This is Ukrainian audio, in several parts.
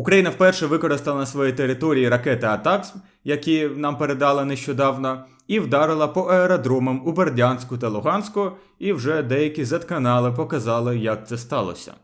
Україна вперше використала на своїй території ракети АТАКС, які нам передали нещодавно, і вдарила по аеродромам у Бердянську та Луганську, і вже деякі Z-канали показали, як це сталося.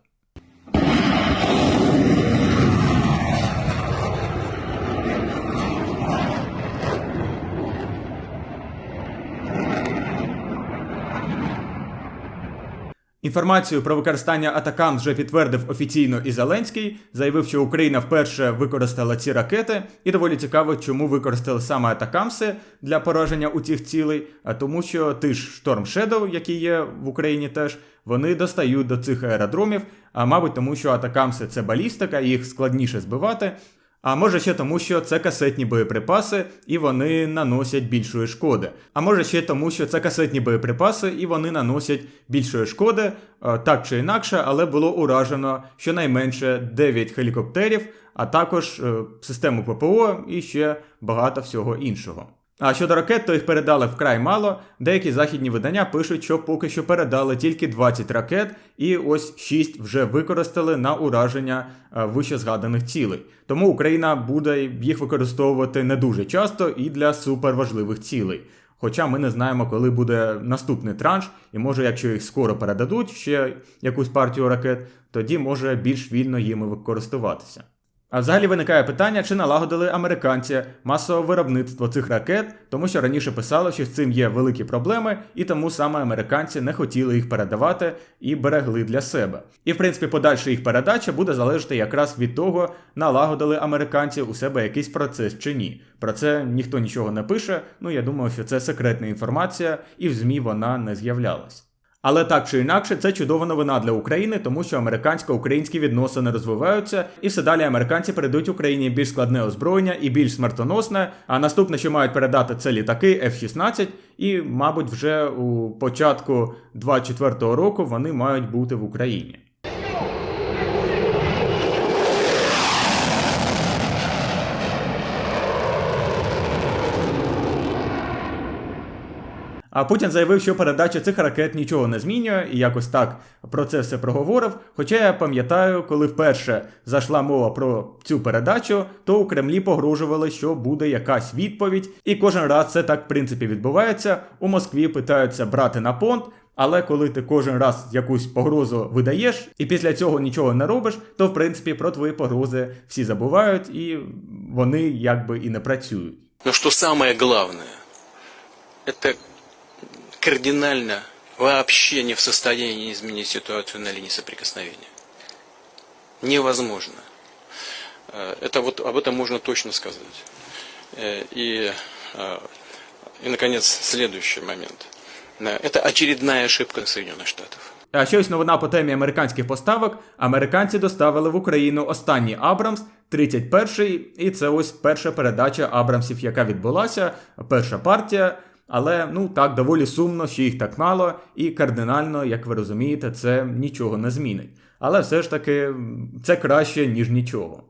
Інформацію про використання атакам вже підтвердив офіційно і Зеленський, заявив, що Україна вперше використала ці ракети, і доволі цікаво, чому використали саме атакамси для пораження у цих цілей. А тому, що ти ж Storm Shadow, які є в Україні теж, вони достають до цих аеродромів. А мабуть, тому що атакамси це балістика, їх складніше збивати. А може ще тому, що це касетні боєприпаси, і вони наносять більшої шкоди. А може ще тому, що це касетні боєприпаси, і вони наносять більшої шкоди, е, так чи інакше, але було уражено щонайменше 9 гелікоптерів, а також е, систему ППО і ще багато всього іншого. А щодо ракет, то їх передали вкрай мало. Деякі західні видання пишуть, що поки що передали тільки 20 ракет, і ось 6 вже використали на ураження е, вище згаданих цілей. Тому Україна буде їх використовувати не дуже часто і для суперважливих цілей. Хоча ми не знаємо, коли буде наступний транш, і може, якщо їх скоро передадуть ще якусь партію ракет, тоді може більш вільно їми використовуватися. А взагалі виникає питання, чи налагодили американці масове виробництво цих ракет, тому що раніше писали, що з цим є великі проблеми, і тому саме американці не хотіли їх передавати і берегли для себе. І в принципі, подальша їх передача буде залежати якраз від того, налагодили американці у себе якийсь процес чи ні. Про це ніхто нічого не пише. Ну я думаю, що це секретна інформація, і в ЗМІ вона не з'являлась. Але так чи інакше, це чудова новина для України, тому що американсько-українські відносини розвиваються, і все далі американці передають Україні більш складне озброєння і більш смертоносне. А наступне, що мають передати, це літаки F-16, і, мабуть, вже у початку 24-го року вони мають бути в Україні. А Путін заявив, що передача цих ракет нічого не змінює, і якось так про це все проговорив. Хоча я пам'ятаю, коли вперше зайшла мова про цю передачу, то у Кремлі погрожували, що буде якась відповідь, і кожен раз це так в принципі відбувається. У Москві питаються брати на понт. Але коли ти кожен раз якусь погрозу видаєш, і після цього нічого не робиш, то в принципі про твої погрози всі забувають, і вони якби і не працюють. Но что самое главное, это кардинально вообще не в состоянии изменить ситуацию на линии соприкосновения. Невозможно. Э, Это вот об этом можно точно сказать. Э, И, э, и наконец, следующий момент. Э, Это очередная ошибка Соединенных Штатов. А ще ось новина по темі американських поставок. Американці доставили в Україну останній Абрамс, 31-й, і це ось перша передача Абрамсів, яка відбулася, перша партія. Але ну так доволі сумно, що їх так мало, і кардинально, як ви розумієте, це нічого не змінить. Але все ж таки це краще, ніж нічого.